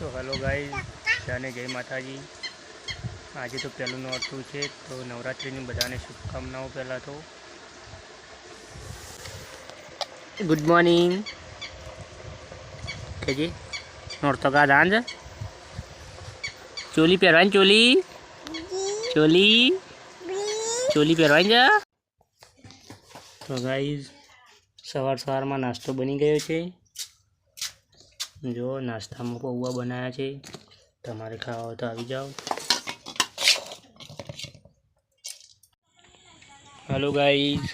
તો હલો ગાઈ બધાને જય માતાજી. આજે તો પહેલું નોરતું છે, તો નવરાત્રિની બધાને શુભકામનાઓ પહેલાં તો. ગુડ મોર્નિંગ કેજી નોરતો કા દાંજ ચોલી પહેરવાની ચોલી? ચોલી? ચોલી પહેરવાની જા તો ગાઈઝ સવાર સવારમાં નાસ્તો બની ગયો છે. જો નાસ્તામાં પૌવા બનાવ્યા છે. તમારે ખાવા હોય તો આવી જાઓ. હલો ગાઈઝ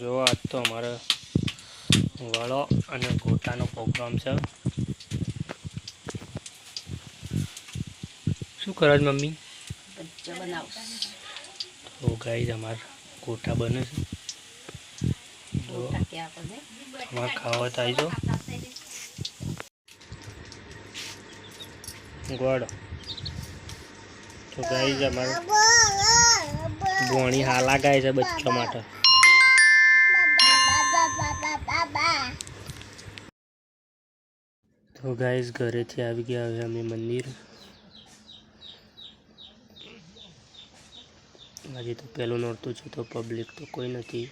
જો આજ તો અમારે વળો અને ગોટાનો પ્રોગ્રામ છે. શું કરો મમ્મી? તો ગાઈઝ અમારા ગોટા બને છે. તમારે ખાવા તો ગોળ તો ગાઈઝ અમારે ભોણી હાલા ગાય છે બચ્ચો માટે તો ગાઈઝ ઘરેથી આવી ગયા હવે અમે મંદિર. આજે તો પહેલું નોરતું છે તો પબ્લિક તો કોઈ નથી.